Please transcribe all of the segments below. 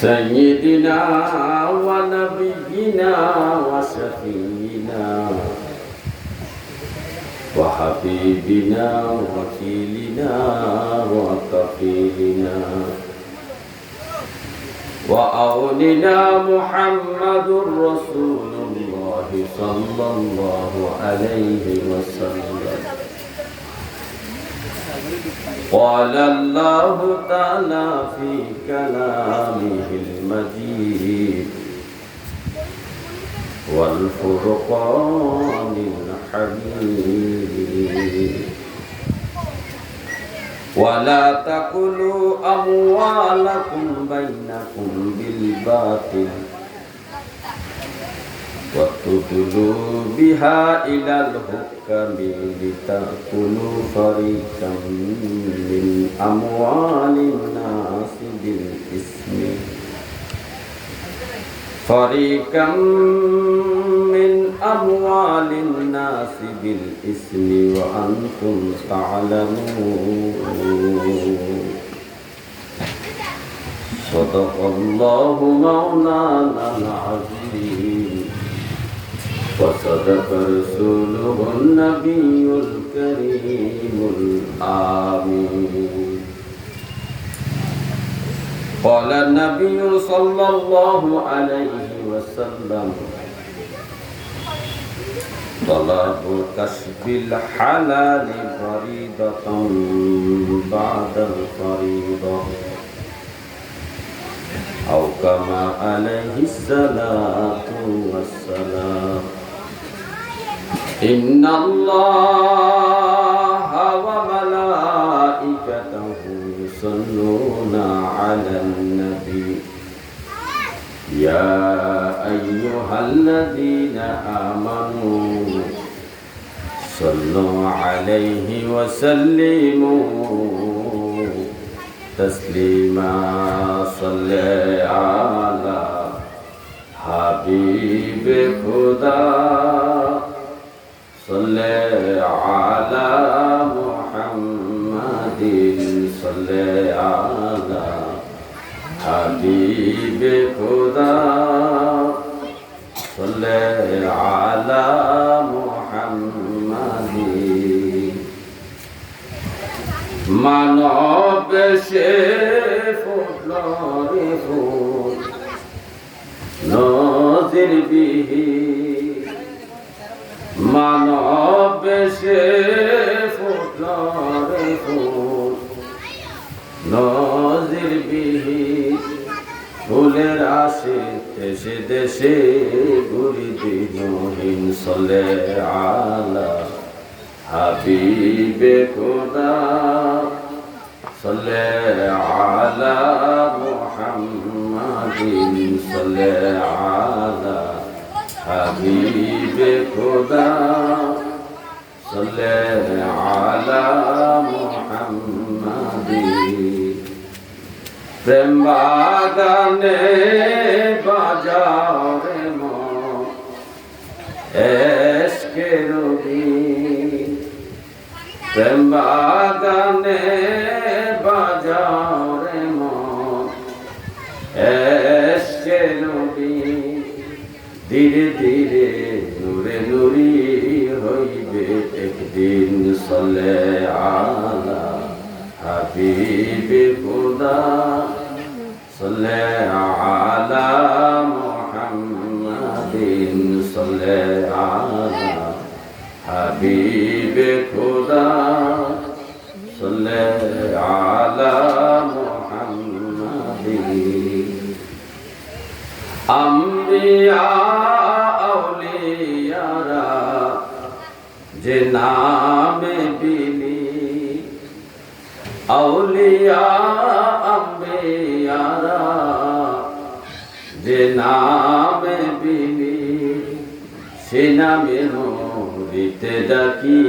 سيدنا ونبينا وشفينا وحبيبنا وكيلنا وكفيلنا وأولنا محمد رسول الله صلى الله عليه وسلم. قال الله تعالى في كلامه المجيد والفرقان الحميد. ولا تأكلوا أموالكم بينكم بالباطل. وتدلوا بها إلى الحكم لتأكلوا فريقا من أموال الناس بالإثم فريقا من أموال الناس بالإثم وأنتم تعلمون صدق الله مولانا العظيم وصدق رسوله النبي الكريم الآمين قال النبي صلى الله عليه وسلم طلب كسب الحلال فريضة بعد الفريضة أو كما عليه الصلاة والسلام إن الله وملائكته يصلون على النبي. يا أيها الذين آمنوا صلوا عليه وسلموا تسليما. صل على حبيب خدا. সে ফুল বিহি মানব সে ফুল বিহি ফুলের আসে দেশে দেশে ঘুরি দিনহীন সলে আলা, হাবিবে খোদা। সলে আলা মুহাম্মাদিন সলে আলা হাবিবে খোদা সলে আলা মুহাম্মাদিন প্রেম বাগানে বাজাও রে এসকে রবি প্রেম বাগানে ধীরে ধীরে নূরে নুরি হইবে একদিন সলে আলা হাবিবে খোদা সলে আলা মুহাম্মাদিন, সলে আলা হাবিবে যে নামে বিলি আউলিয়া, আম্বিয়ারা, যে নামে বিলি সে নামে হরিতে ডাকি,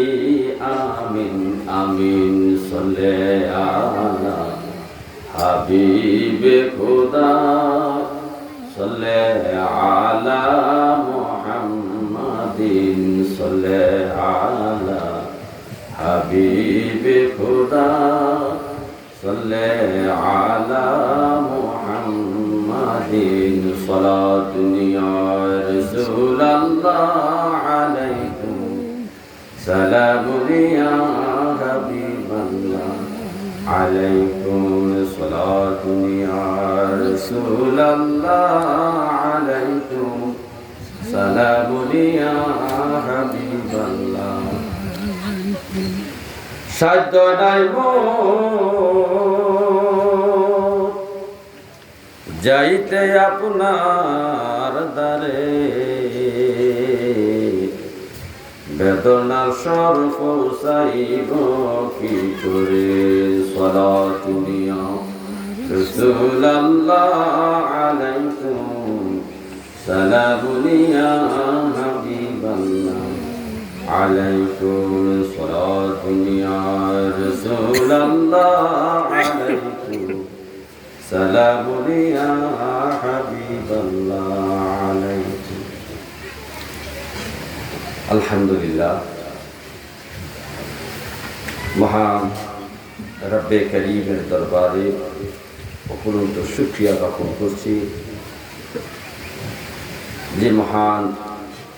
আমিন আমিন সলে আলা। হাবিবে খোদা, সলে আলা صل على حبيب خدا. صل على محمد صلاة يا رسول الله عليكم. سلام يا حبيب الله عليكم. صلاة يا رسول الله সালামুন ইয়া হাবিবাল্লাহ। সাধ্য নাই যাইতে আপনার দারে বেদনা সর পৌঁছাইব কি করে? সরা তুমিয়া রসুল্লাহ আলাইকুম সালামুনিয়া হাবিবাল্লাহ عليكم صلاة يا رسول الله عليكم سلام يا حبيب الله عليكم الحمد لله মহান রব্বে করিমের দরবারে অপরন্ত শুক্রিয়া জ্ঞাপন করছি যে মহান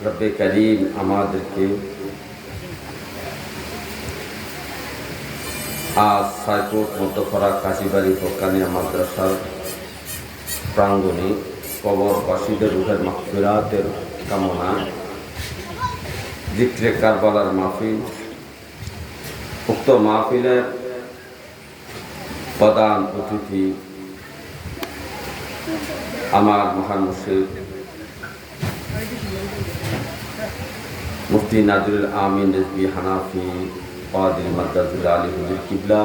রব্বে করিম আমাদেরকে আজ সাইকোট মধ্যখরা কাশিবাড়ি হকানিয়া মাদ্রাসার প্রাঙ্গণে কবরবাসীদের রুহের মাহফিরাতের কামনা, জিক্রে কারবালার মাহফিল, উক্ত মাহফিলের প্রধান অতিথি আমার মহান মুর্শিদ মুফতি নাজরুল আমিন রেজবি হানাফি কাদির মাদ্রাজুল আলী হুজুর কিবলা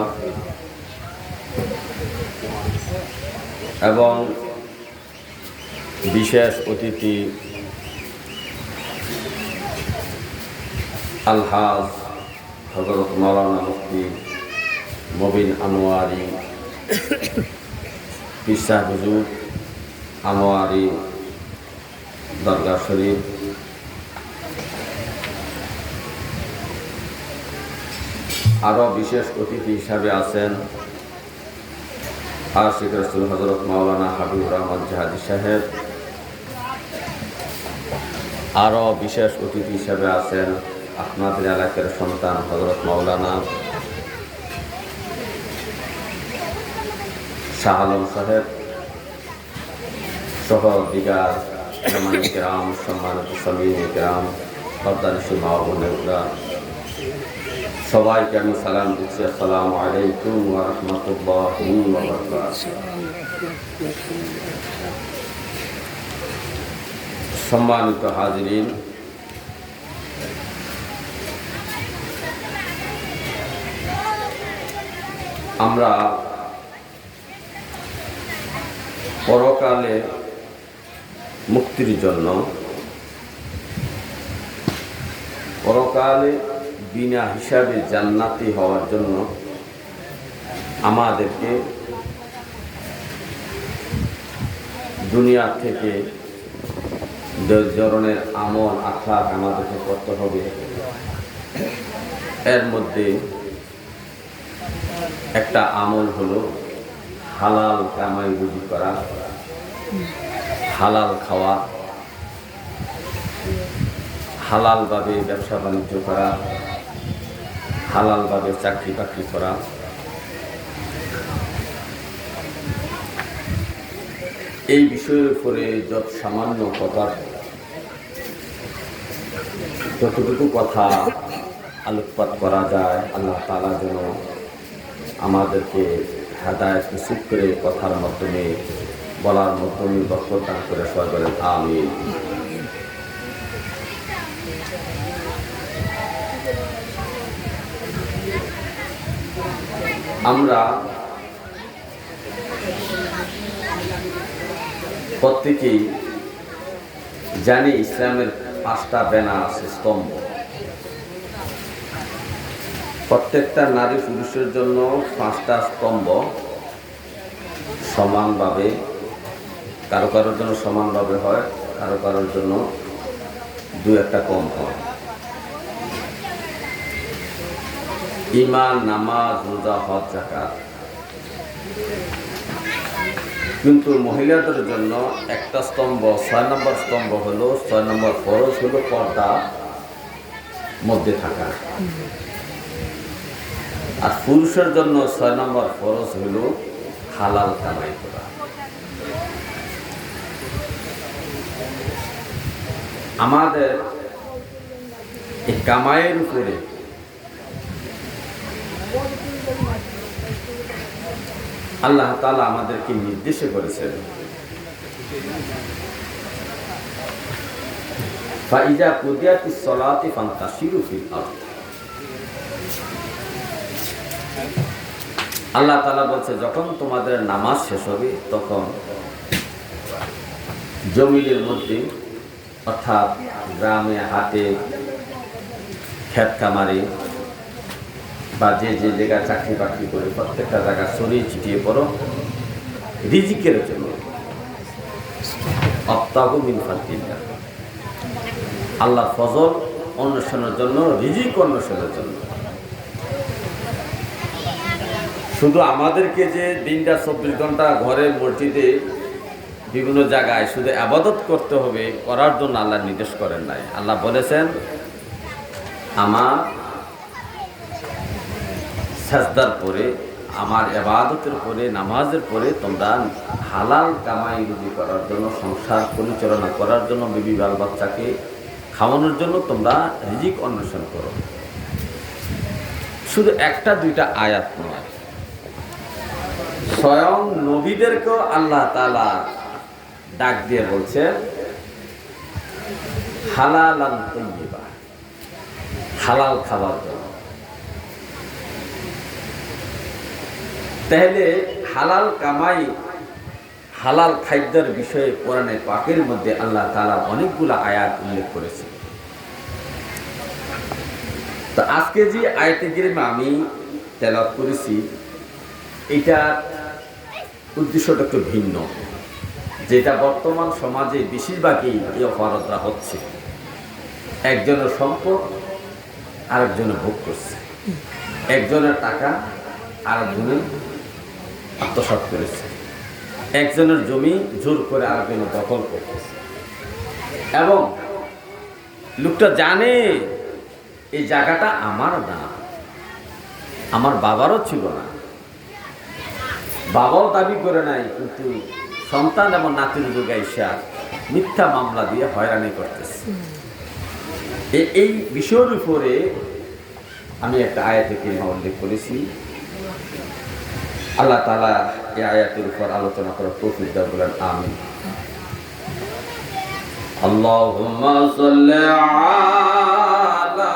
এবং বিশেষ অতিথি আলহাজ হজরত মৌলানা মুফতি মবিন আনোয়ারি পিসা হুজুর আনোয়ারি দরগা শরীফ আরও বিশেষ অতিথি হিসাবে আছেন আশিক রসুল হজরত মাওলানা হাবিবুর রহমান জাহাদি সাহেব। আরও বিশেষ অতিথি হিসাবে আছেন আপনাদের এলাকার সন্তান হজরত মাওলানা শাহ আলম সাহেব। সহ দিগার গ্রাম সম্মানিত সমীর গ্রাম সর্দার মা বোনেরা সবাইকে আমি সালাম দিচ্ছি আসসালামু আলাইকুম রাহমাতুল্লাহি সম্মানিত হাজিরিন আমরা পরকালে মুক্তির জন্য পরকালে বিনা হিসাবে জান্নাতি হওয়ার জন্য আমাদেরকে দুনিয়া থেকে ধরনের আমল আখলাক আমাদেরকে করতে হবে। এর মধ্যে একটা আমল হলো হালাল কামাই রুজি করা। হালাল খাওয়া হালালভাবে ব্যবসা বাণিজ্য করা হালালভাবে চাকরি বাকরি করা। এই বিষয়ের উপরে যত সামান্য কথা, যতটুকু কথা আলোকপাত করা যায়, আল্লাহ তালা যেন আমাদেরকে হেদায়ত নসিব করে কথার মাধ্যমে বলার মাধ্যমে বক্তব্য করে সবাই বলেন, আমিন। আমরা প্রত্যেকেই জানি ইসলামের পাঁচটা বেনা আছে, স্তম্ভ। প্রত্যেকটা নারী পুরুষের জন্য পাঁচটা স্তম্ভ সমানভাবে কারও কারোর জন্য সমানভাবে হয়, কারও কারোর জন্য দু একটা কম হয়। ইমান নামাজ, রোজা, হজ জাকাত কিন্তু মহিলাদের জন্য একটা স্তম্ভ, ছয় নম্বর স্তম্ভ হলো, ছয় নম্বর ফরজ হলো পর্দা মধ্যে থাকা। আর পুরুষের জন্য ছয় নম্বর ফরজ হলো হালাল কামাই করা। আমাদের এই কামাইয়ের উপরে আল্লাহ তালা আমাদেরকে নির্দেশ করেছেন। আল্লাহ তালা বলছে, যখন তোমাদের নামাজ শেষ হবে, তখন জমিনের মধ্যে অর্থাৎ গ্রামে, হাটে ক্ষেত কামারে বা যে যে জায়গায় চাকরি বাকরি করে প্রত্যেকটা জায়গা শরীর ছিটিয়ে পড়ো, রিজিকের জন্য। অপ্তাহু মিন আল্লাহ ফজল অন্বেষণের জন্য, রিজিক অন্বেষণের জন্য। শুধু আমাদেরকে যে দিনটা চব্বিশ ঘণ্টা ঘরে মসজিদে বিভিন্ন জায়গায় শুধু আবাদত করতে হবে, করার জন্য আল্লাহ নির্দেশ করেন নাই। আল্লাহ বলেছেন, আমার সাজদার পরে, আমার এবাদতের পরে, নামাজের পরে তোমরা হালাল কামাই রুজি করার জন্য, সংসার পরিচালনা করার জন্য, বিবি বাল বাচ্চাকে খাওয়ানোর জন্য তোমরা রিজিক অন্বেষণ করো। শুধু একটা, দুইটা আয়াত নয়। স্বয়ং নবীদেরকেও আল্লাহ তালা ডাক দিয়ে বলছে হালাল হালাল খাবার জন্য তাহলে হালাল কামাই, হালাল খাদ্যের বিষয়ে কোরআনে পাকের মধ্যে আল্লাহ তালা অনেকগুলো আয়াত উল্লেখ করেছে তো আজকে যে আয়াতে গিরিমে আমি তেলাপ করেছি এটা উদ্দেশ্যটা একটু ভিন্ন। যেটা বর্তমান সমাজে বেশিরভাগই এই অপরাধরা হচ্ছে। একজনের সম্পদ, আরেকজনে ভোগ করছে। একজনের টাকা আরেকজনের আত্মসাত করেছে। একজনের জমি জোর করে আরেকজনের দখল করতেছে। এবং লোকটা জানে, এই জায়গাটা আমার না। আমার বাবারও ছিল না। বাবাও দাবি করে নাই, কিন্তু সন্তান এবং নাতির যুগে ঈশা মিথ্যা মামলা দিয়ে হয়রানি করতেছে এ- এই বিষয়ের উপরে আমি একটা আয়াতে কিরিমা উল্লেখ করেছি আল্লাহ তালা এই আয়াতের উপর আলোচনা করার তৌফিক দেওয়া বলেন আমি اللهم صل على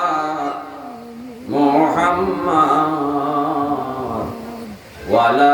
محمد وعلى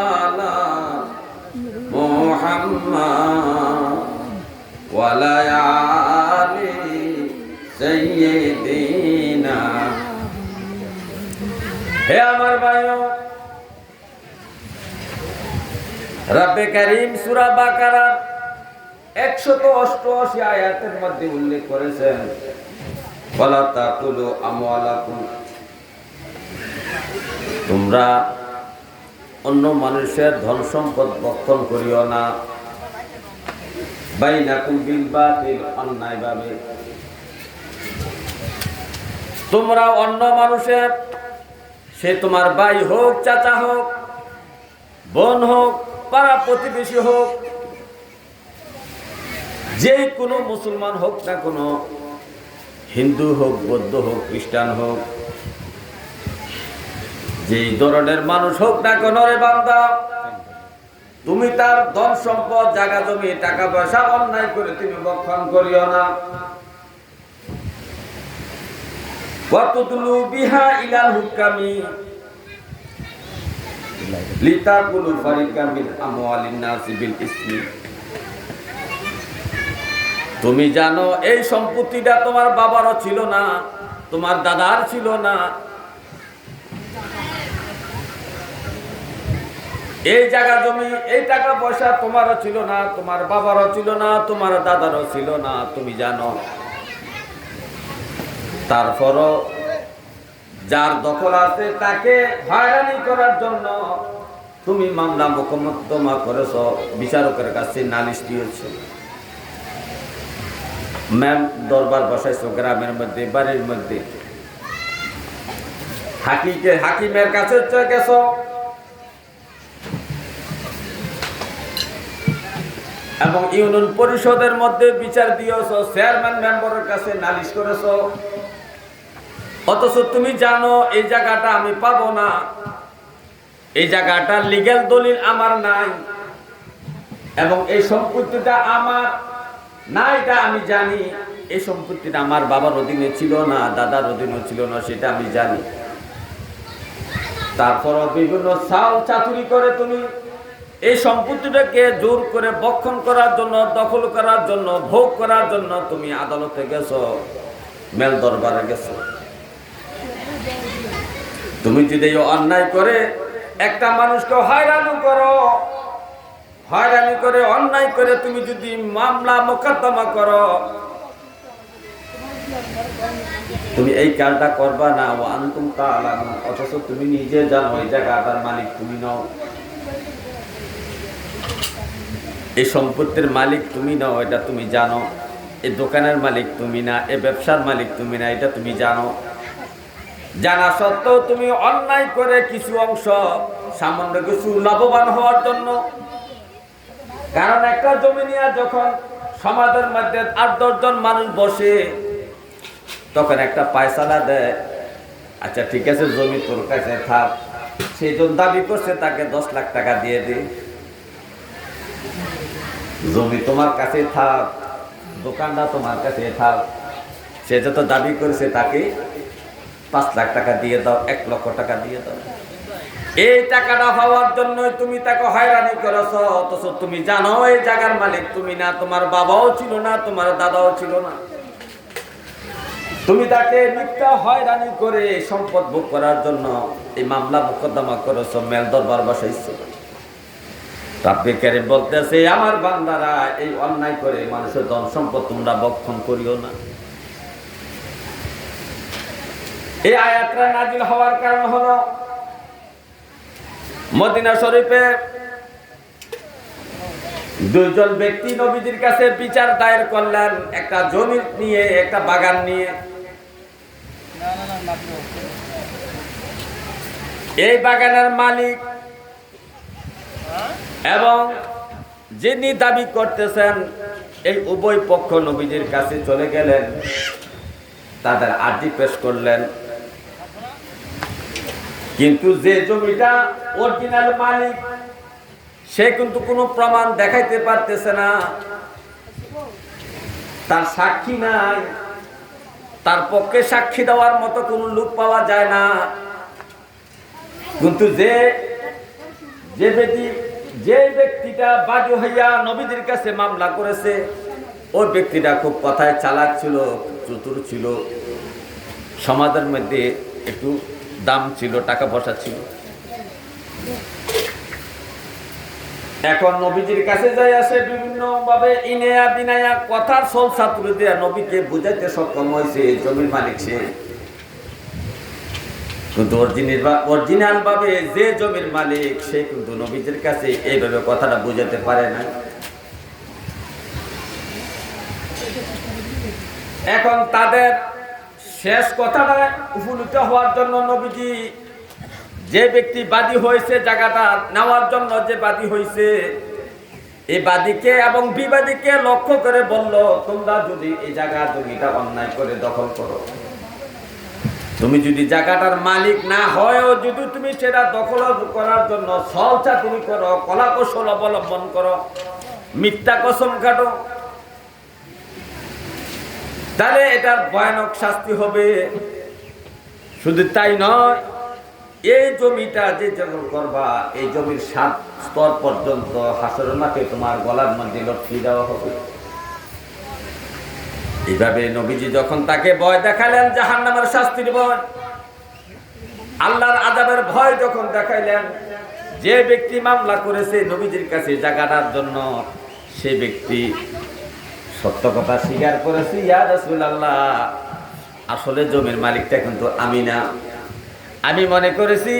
ওয়ালা আলি সাইয়্যিদিনা হে আমার ভাইও, রব্বে করিম সূরা বাকারার একশত অষ্টআশি আয়াতের মধ্যে উল্লেখ করেছেন বলা তাকুলু আমওয়ালাকুম। তোমরা অন্য মানুষের ধন সম্পদ বক্ষণ করিও না। বাইনাকুম বিল বাতিল অন্যায়ভাবে তোমরা অন্য মানুষের, সে তোমার ভাই হোক, চাচা হোক, বোন হোক, পাড়া প্রতিবেশী হোক, যে কোনো মুসলমান হোক না কোনো, হিন্দু হোক, বৌদ্ধ হোক, খ্রিস্টান হোক যেই ধরনের মানুষ হোক না কেন রে বান্দা, তুমি তার ধন সম্পদ, জায়গা জমি, টাকা পয়সা অন্যায় করে তুমি বক্ষণ করিও না। কতদুলু বিহা ইলাল হুকামি লিতাকুলু ফারিকা মিন আমওয়ালিন নাসি বিল ইসমি। তুমি জানো এই সম্পত্তিটা তোমার বাবারও ছিল না, তোমার দাদার ছিল না এই জায়গা জমি, এই টাকা পয়সা তোমারও ছিল না, তোমার বাবারও ছিল না, তোমার দাদারও ছিল না, তুমি জানো। তারপরও যার দখল আছে তাকে হয়রানি করার জন্য তুমি মামলা মোকদ্দমা করেছ, বিচারকের কাছে নালিশ দিয়েছ। ম্যাম, দরবার বসাইছো গ্রামের মধ্যে, বাড়ির মধ্যে। হাকিকে, হাকিমের কাছে গেছো এবং ইউনিয়ন পরিষদের মধ্যে বিচার দিয়েছ চেয়ারম্যান মেম্বারের কাছে নালিশ করেছ। অথচ তুমি জানো, এই জায়গাটা আমি পাবো না। এই জায়গাটা লিগ্যাল দলিল আমার নাই। এবং এই সম্পত্তিটা আমার না এটা আমি জানি। এই সম্পত্তিটা আমার বাবার অধীনে ছিল না, দাদার অধীনে ছিল না, সেটা আমি জানি। তারপর বিভিন্ন সাল চাতুরি করে তুমি এই সম্পত্তিটাকে জোর করে বক্ষণ করার জন্য, দখল করার জন্য, ভোগ করার জন্য তুমি আদালতে গেছো, মেল দরবারে গেছো। তুমি যদি এই অন্যায় করে একটা মানুষকে হয়রানি করো, হয়রানি করে, অন্যায় করে তুমি যদি মামলা মোকদ্দমা করো, তুমি এই কাজটা করবা না। অথচ তুমি নিজে জানো, এই জায়গাটার মালিক তুমি নও। এই সম্পত্তির মালিক তুমি নাও এটা তুমি জানো। এই দোকানের মালিক তুমি না, এ ব্যবসার মালিক তুমি না, এটা তুমি জানো। জানা সত্ত্বেও তুমি অন্যায় করে কিছু অংশ, সামান্য কিছু লাভবান হওয়ার জন্য। কারণ একটা জমি নিয়ে যখন সমাজের মধ্যে আট দশজন মানুষ বসে, তখন একটা পায়সালা দেয় আচ্ছা ঠিক আছে, জমি তোর কাছে থাক। সেই জন দাবি করছে, তাকে দশ লাখ টাকা দিয়ে দে। জমি তোমার কাছে থাক, দোকানটা তোমার কাছে থাক, সে যত দাবি করেছে তাকে পাঁচ লাখ টাকা দিয়ে দাও, এক লক্ষ টাকা দিয়ে দাও। এই টাকাটা পাওয়ার জন্য তুমি তাকে হয়রানি করেছ, অথচ তুমি জানো এই জায়গার মালিক তুমি না, তোমার বাবাও ছিল না, তোমার দাদাও ছিল না। তুমি তাকে মিথ্যা হয়রানি করে সম্পদ ভোগ করার জন্য এই মামলা মোকদ্দমা করেছ, মেল দরবার বসাইছ। রাব্বে বলতেছে, আমার বান্দারা এই অন্যায় করে মানুষের ধন সম্পদ তোমরা বক্ষণ করিও না। এই আয়াতটা নাজিল হওয়ার কারণ হলো, মদিনা শরীফে দুইজন ব্যক্তি নবীজির কাছে বিচার দায়ের করলেন, একটা জমি নিয়ে, একটা বাগান নিয়ে। এই বাগানের মালিক এবং যিনি দাবি করতেছেন, এই উভয় পক্ষ নবীজির কাছে চলে গেলেন, তাদের আর্জি পেশ করলেন। কিন্তু যে জমিটা অরিজিনাল মালিক, সে কিন্তু কোনো প্রমাণ দেখাইতে পারতেছে না। তার সাক্ষী নাই। তার পক্ষে সাক্ষী দেওয়ার মতো কোনো লোক পাওয়া যায় না। কিন্তু যে যে ব্যক্তি যে ব্যক্তিটা বাজু হইয়া নবীদের কাছে মামলা করেছে, ওই ব্যক্তিটা খুব কথায় চালাক ছিল, চতুর ছিল, সমাজের মধ্যে একটু দাম ছিল, টাকা পয়সা ছিল। এখন নবীজির কাছে যাই আসে বিভিন্ন ভাবে ইনেয়া বিনায়া কথার সল ছাত্র দিয়া নবীকে বুঝাইতে সক্ষম হয়েছে, জমির মালিক সে। কিন্তু অরিজিনাল ভাবে যে জমির মালিক, সে কিন্তু নবীজির কাছে এইভাবে কথাটা বুঝাতে পারে না এখন তাদের শেষ কথাটা উপনীত হওয়ার জন্য নবীজি যে ব্যক্তি বাদী হয়েছে জায়গাটা নেওয়ার জন্য যে বাদী হয়েছে এই বাদীকে এবং বিবাদীকে লক্ষ্য করে বলল, তোমরা যদি এই জায়গা জমিটা অন্যায় করে দখল করো। তুমি যদি জায়গাটার মালিক না হয়ও যদি তুমি সেটা দখল করার জন্য সলচা তুমি করো, কলা কৌশল অবলম্বন করো, মিথ্যা কসম কাটো, তাহলে এটার ভয়ানক শাস্তি হবে। শুধু তাই নয়, এই জমিটা যে যখন করবা, এই জমির সাত স্তর পর্যন্ত হাসরের মাঠে তোমার গলার মধ্যে লটকিয়ে দেওয়া হবে। এইভাবে নবীজি যখন তাকে ভয় দেখালেন জাহান নামের শাস্তির ভয়, আল্লাহর আজাবের ভয় যখন দেখাইলেন, যে ব্যক্তি মামলা করেছে নবীজির কাছে জায়গাটার জন্য, সে ব্যক্তি সত্য কথা স্বীকার করেছে, ইয়া রাসূলুল্লাহ, আসলে জমির মালিকটা কিন্তু আমি না। আমি মনে করেছি,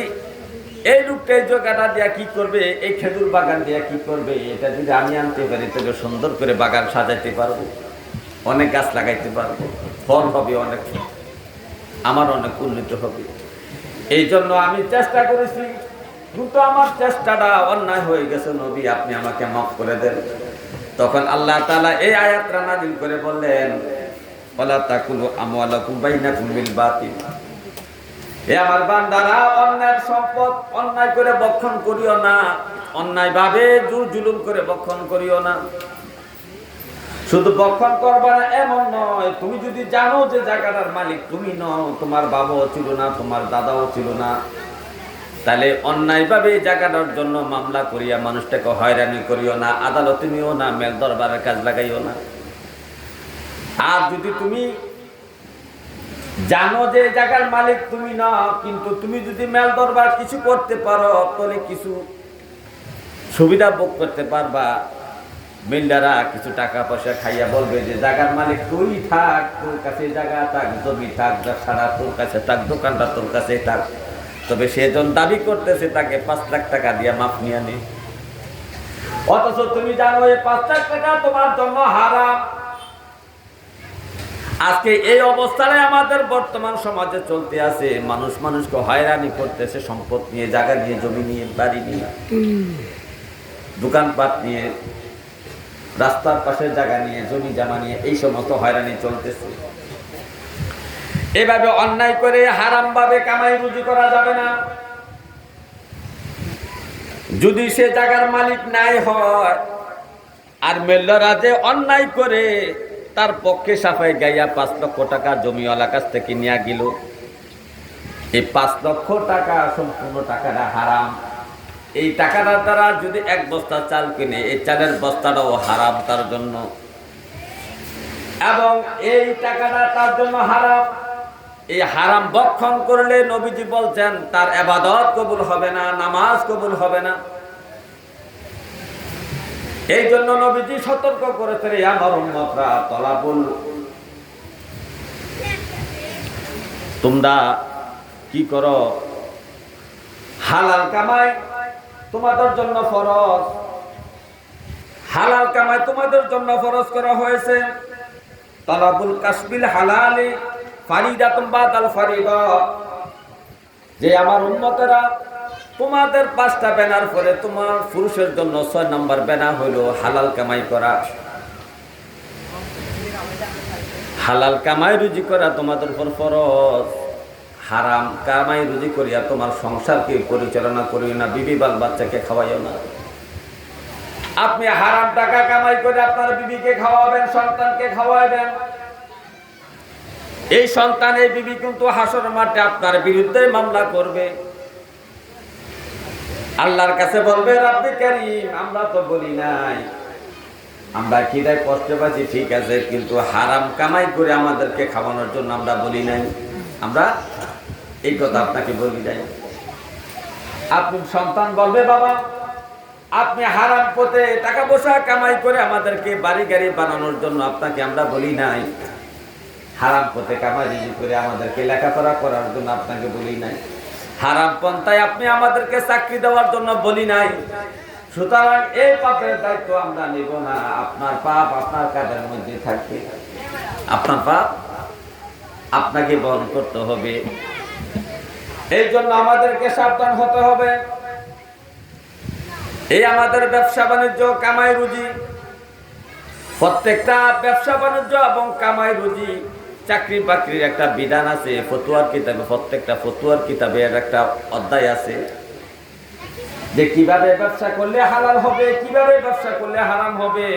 এই লোকটা এই জায়গাটা দিয়া কি করবে, এই খেজুর বাগান দিয়া কি করবে, এটা যদি আমি আনতে পারি তবে সুন্দর করে বাগান সাজাইতে পারব। অনেক গাছ লাগাইতে পারব, ফল হবে অনেক, আমার অনেক উন্নত হবে। এই জন্য আমি চেষ্টা করেছি, কিন্তু আমার চেষ্টাটা অন্যায় হয়ে গেছে, নবী, আপনি আমাকে মাফ করে দেন। তখন আল্লাহ তাআলা এই আয়াতটা নাযিল করে বললেন আমার অন্যায় সম্পদ অন্যায় করে বক্ষণ করিও না অন্যায় ভাবে জুর জুলুম করে বক্ষণ করিও না। শুধু বক্ষণ করবা এমন নয়। তুমি যদি জানো যে জায়গাটার মালিক, তুমি নও, তোমার বাবাও ছিল না, তোমার দাদাও ছিল না। তাহলে অন্যায়ভাবে এই জায়গাটার জন্য মামলা করিয়া মানুষটাকে হয়রানি করিও না, আদালতে নিও না মেল দরবারের কাজ লাগাইও না। আর যদি তুমি জানো যে জায়গার মালিক, তুমি না কিন্তু তুমি যদি মেল দরবার কিছু করতে পারো, তাহলে কিছু সুবিধা ভোগ করতে পারবা। মিল্লারা কিছু টাকা পয়সা খাইয়া বলবে যে জায়গার মালিক তুই থাক তোর কাছে জায়গা থাক জমি থাক ব্যবসাটা তোর কাছে থাক দোকানটা তোর কাছে থাক। তবে সে যখন দাবি করতেছে তাকে পাঁচ লাখ টাকা দিয়ে মাপ নিয়ে নে। অথচ তুমি জানো এই পাঁচ লাখ টাকা তোমার জন্য হারাম। আজকে এই অবস্থানে আমাদের বর্তমান সমাজে চলতে আছে। মানুষ মানুষকে হয়রানি করতেছে সম্পদ নিয়ে জায়গা নিয়ে জমি নিয়ে বাড়ি নিয়ে। দোকানপাট নিয়ে রাস্তার পাশে জায়গা নিয়ে, জমি জামা নিয়ে এই সমস্ত হয়রানি চলতেছে। এভাবে অন্যায় করে হারাম ভাবে কামাই রুজি করা যাবে না। যদি সে জায়গার মালিক নাই হয়, আর মেল্লরা যে অন্যায় করে, তার পক্ষে সাফাই গাইয়া পাঁচ লক্ষ টাকা জমিওয়ালা কাছ থেকে নিয়ে গেল। এই পাঁচ লক্ষ টাকা, সম্পূর্ণ টাকাটা হারাম। এই টাকাটা দ্বারা যদি এক বস্তা চাল কিনে, এই চালের বস্তাটাও হারাম তার জন্য। এবং এই টাকাটা তার জন্য হারাম। এই হারাম বক্ষণ করলে নবীজি বলছেন, তার এবাদত কবুল হবে না, নামাজ কবুল হবে না। এই জন্য নবীজি সতর্ক করেছেন আমার উম্মতরা তলাবুল। তোমরা কি করো? হালাল কামাই তোমাদের জন্য ফরজ। হালাল কামাই তোমাদের জন্য ফরজ করা হয়েছে। তালাবুল কাসবিল হালালি ফারিদাতুম বাদাল ফারিদা। যে আমার উম্মতেরা তোমাদের পাঁচটা ব্যানার পরে তোমার পুরুষের জন্য ছয় নম্বর ব্যানার হলো হালাল কামাই করা। হালাল কামাই রুজি করা তোমাদের উপর ফরজ। হারাম কামাই রুজি করিয়া তোমার সংসারকে পরিচালনা করিও না, বিবি বাল বাচ্চাকে খাওয়াইও না। আপনি হারাম টাকা কামাই করে আপনার বিবিকে খাওয়াবেন, সন্তানকে খাওয়াবেন। এই সন্তান, এই বিবি কিন্তু হাসর মাঠে আপনার বিরুদ্ধে মামলা করবে। আল্লাহর কাছে বলবে, রাব্বি কারীম, আমরা তো বলি নাই। আমরা কিরায় কষ্ট পাচ্ছি ঠিক আছে, কিন্তু হারাম কামাই করে আমাদেরকে খাওয়ানোর জন্য আমরা বলি নাই। আমরা এই কথা আপনাকে বলি নাই আপনি সন্তান বলবে বাবা, আপনি হারাম পথে টাকা পয়সা কামাই করে আমাদেরকে বাড়ি গাড়ি বানানোর জন্য আপনাকে আমরা বলি নাই। হারাম পথে কামাই করে আমাদেরকে লেখাপড়া করার জন্য আপনাকে বলি নাই। হারাম পন্থায় আপনি আমাদেরকে চাকরি দেওয়ার জন্য বলি নাই। সুতরাং এই পাপের দায়িত্ব আমরা নিব না। আপনার পাপ আপনার কাজের মধ্যে থাকবে। আপনার পাপ আপনাকে বহন করতে হবে। এই জন্য আমাদেরকে সাবধান হতে হবে। এই আমাদের ব্যবসা বাণিজ্য, কামাই রুজি। প্রত্যেকটা ব্যবসা বাণিজ্য এবং কামাই রুজি চাকরি বাকরির একটা বিধান আছে, ফতুয়ার কিতাবে, প্রত্যেকটা ফতুয়ার কিতাবে এর একটা অধ্যায় আছে। যে কীভাবে ব্যবসা করলে হালাল হবে, কীভাবে ব্যবসা করলে হারাম হবে,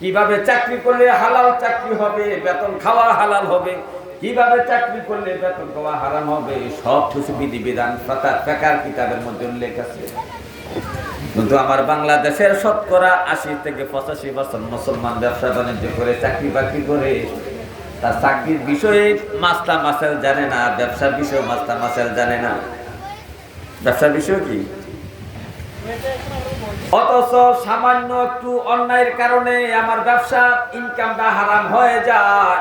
কীভাবে চাকরি করলে হালাল চাকরি হবে, বেতন খাওয়া হালাল হবে কীভাবে চাকরি করলে বেতন পাওয়া হারাম হবে? সব কিছু বিধিবিধান ফেকার কিতাবের মধ্যে উল্লেখ আছে। কিন্তু আমার বাংলাদেশের শতকরা আশি থেকে পঁচাশি বছর মুসলমান ব্যবসা বাণিজ্য করে চাকরি বাকরি করে তার চাকরির বিষয়ে মাস্তা মাসেল জানে না, ব্যবসার বিষয়ে মাস্তা মাসেল জানে না। ব্যবসার বিষয় কি? অথচ সামান্য একটু অন্যায়ের কারণে আমার ব্যবসা ইনকামটা হারাম হয়ে যায়।